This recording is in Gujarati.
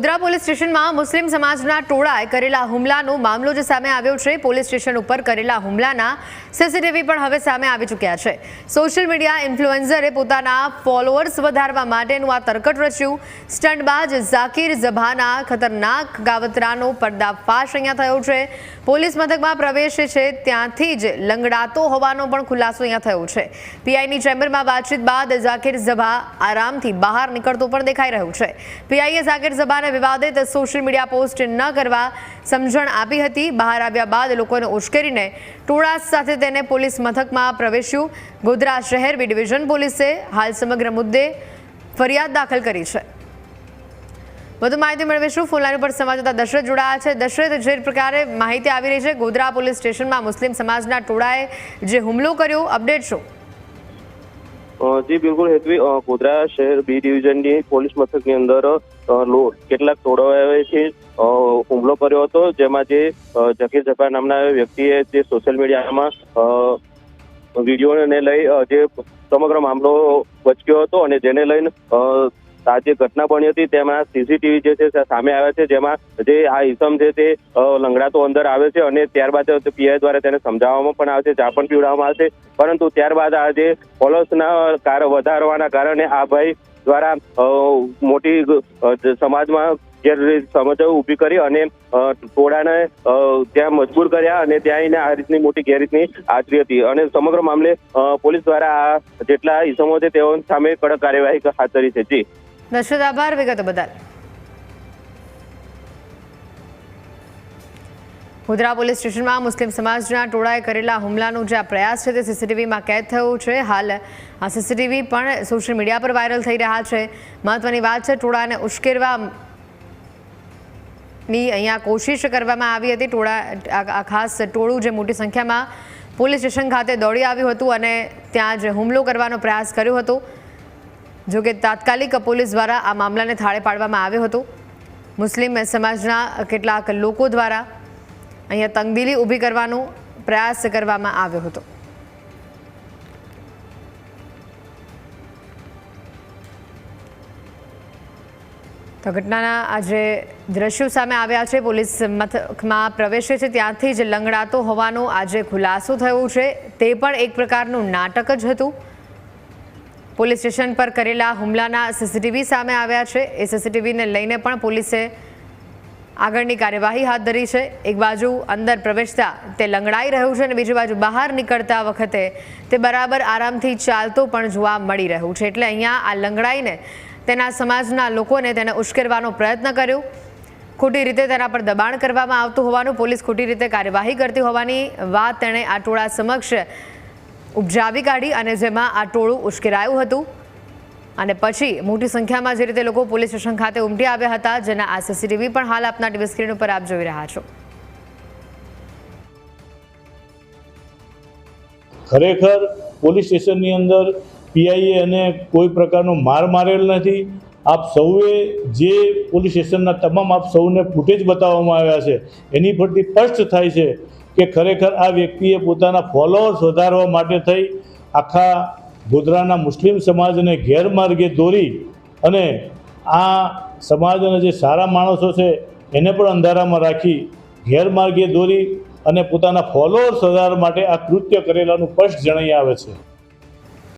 ગોધરા પોલીસ સ્ટેશનમાં મુસ્લિમ સમાજના ટોળાએ કરેલા હુમલાનો મામલો જે સામે આવ્યો છે, પોલીસ સ્ટેશન ઉપર કરેલા હુમલાના સીસીટીવી પણ હવે સામે આવી ચૂક્યા છે. સોશિયલ મીડિયા ઇન્ફ્લુએન્સરે પોતાના ફોલોઅર્સ વધારવા માટેનું આ તરકટ રચ્યું. સ્ટન્ટબાજ ઝાકીર ઝભાના ખતરનાક ગાવતરાનો પર્દાફાશ અહીંયા થયો છે. પોલીસ મથકમાં પ્રવેશે છે, ત્યાંથી જ લંગડાતો હોવાનો પણ ખુલાસો અહીંયા થયો છે. પીઆઈની ચેમ્બરમાં વાતચીત બાદ ઝાકીર ઝભા આરામથી બહાર નીકળતો પણ દેખાઈ રહ્યું છે. પીઆઈએ ઝાકીર ઝભાને વિવાદિત સોશિયલ મીડિયા પોસ્ટ ન કરવા સમજણ આપી હતી. બહાર આવ્યા બાદ લોકોને ઉશ્કેરીને ટોળા સાથે તેને પોલીસ મથકમાં પ્રવેશ્યું. ગોધરા શહેર બી ડિવિઝન પોલીસે હાલ સમગ્ર મુદ્દે ફરિયાદ દાખલ કરી છે. વધુ માહિતી મેળવીશું. ફોનલાઈન ઉપર સંવાદદાતા દશરથ જોડાયા છે. દશરથ, જે પ્રકારે માહિતી આવી રહી છે, ગોધરા પોલીસ સ્ટેશનમાં મુસ્લિમ સમાજના ટોળાએ જે હુમલો કર્યો, અપડેટ શું? જી, બિલકુલ હેતવી ગોધરા શહેર બી ડિવિઝનની પોલીસ મથકની અંદર કેટલાક ટોળાઓએ હુમલો કર્યો હતો. જેમાં જે જકીર જફા નામના વ્યક્તિએ જે સોશિયલ મીડિયામાં વિડીયોને લઈ જે સમગ્ર મામલો બચક્યો હતો અને જેને લઈને આ જે ઘટના બની હતી, તેમાં સીસીટીવી જે છે સામે આવ્યા છે, જેમાં જે આ ઈસમ છે તે લંગડાતો અંદર આવે છે અને ત્યારબાદ પીઆઈ દ્વારા તેને સમજાવવામાં પણ આવે છે ચા પણ પીવડાવવામાં આવે છે. પરંતુ ત્યારબાદ આ જે પોલીસના વધારવાના કારણે આ ભાઈ દ્વારા મોટી સમાજમાં ગેરરીત સમજો ઊભી કરી અને ટોળાને ત્યાં મજબૂર કર્યા અને ત્યાં આ રીતની મોટી ગેરરીતની આચરી હતી. અને સમગ્ર મામલે પોલીસ દ્વારા જેટલા ઈસમો છે તેઓ સામે કડક કાર્યવાહી હાથ ધરી છે. જી. દશરથ આભાર, વિગતો બદલ. ગોધરા પોલીસ સ્ટેશનમાં મુસ્લિમ સમાજના ટોળાએ કરેલા હુમલાનો જે આ પ્રયાસ છે તે સીસીટીવીમાં કેદ થયો છે. હાલ આ સીસીટીવી પણ સોશિયલ મીડિયા પર વાયરલ થઈ રહ્યા છે. મહત્વની વાત છે, ટોળાને ઉશ્કેરવા ની અહીંયા કોશિશ કરવામાં આવી હતી. ટોળા આ ખાસ ટોળું જે મોટી સંખ્યામાં પોલીસ સ્ટેશન ખાતે દોડી આવ્યું હતું અને ત્યાં જ હુમલો કરવાનો પ્રયાસ કર્યો હતો. જો કે તાત્કાલિક પોલીસ દ્વારા આ મામલાને થાળે પાડવામાં આવ્યો હતો. મુસ્લિમ સમાજના કેટલાક લોકો દ્વારા અહીંયા તંગદીલી ઊભી કરવાનો પ્રયાસ કરવામાં આવ્યો હતો. તો ઘટનાના આજે દ્રશ્યો સામે આવ્યા છે. પોલીસ મથકમાં પ્રવેશે છે. ત્યાંથી જ લંગડાતો હોવાનો આજે ખુલાસો થયો છે. તે પણ એક પ્રકારનું નાટક જ હતું. પોલીસ સ્ટેશન પર કરેલા હુમલાના સીસીટીવી સામે આવ્યા છે. એ સીસીટીવીને લઈને પણ પોલીસે આગળની કાર્યવાહી હાથ ધરી છે. એક બાજુ અંદર પ્રવેશતા તે લંગડાઈ રહ્યું છે અને બીજી બાજુ બહાર નીકળતા વખતે તે બરાબર આરામથી ચાલતો પણ જોવા મળી રહ્યું છે. એટલે અહીંયા આ લંગડાઈને તેના સમાજના લોકોને તેને ઉશ્કેરવાનો પ્રયત્ન કર્યો. ખોટી રીતે તેના પર દબાણ કરવામાં આવતું હોવાનું, પોલીસ ખોટી રીતે કાર્યવાહી કરતી હોવાની વાત તેણે આ ટોળા સમક્ષ ઉપજાવી કાઢી અને જેમાં આ ટોળું ઉશ્કેરાયું હતું. અને પછી મોટી સંખ્યામાં જે રીતે લોકો પોલીસ સ્ટેશન ખાતે ઉમટી આવ્યા હતા, જેના આ સીસીટીવી પણ હાલ આપના ટીવી સ્ક્રીન ઉપર આપ જોઈ રહ્યા છો. ખરેખર પોલીસ સ્ટેશનની અંદર પીઆઈએ અને કોઈ પ્રકારનો માર મારેલ નથી. આપ સૌએ જે પોલીસ સ્ટેશનના તમામ આપ સૌને ફૂટેજ બતાવવામાં આવ્યા છે, એની પરથી સ્પષ્ટ થાય છે કે ખરેખર આ વ્યક્તિએ પોતાના ફોલોઅર્સ વધારવા માટે થઈ આખા ગોધરાના મુસ્લિમ સમાજને ગેરમાર્ગે દોરી અને આ સમાજના જે સારા માણસો છે એને પણ અંધારામાં રાખી ગેરમાર્ગે દોરી અને પોતાના ફોલોઅર્સ વધારવા માટે આ કૃત્ય કરેલાનું સ્પષ્ટ જણાઈ આવે છે.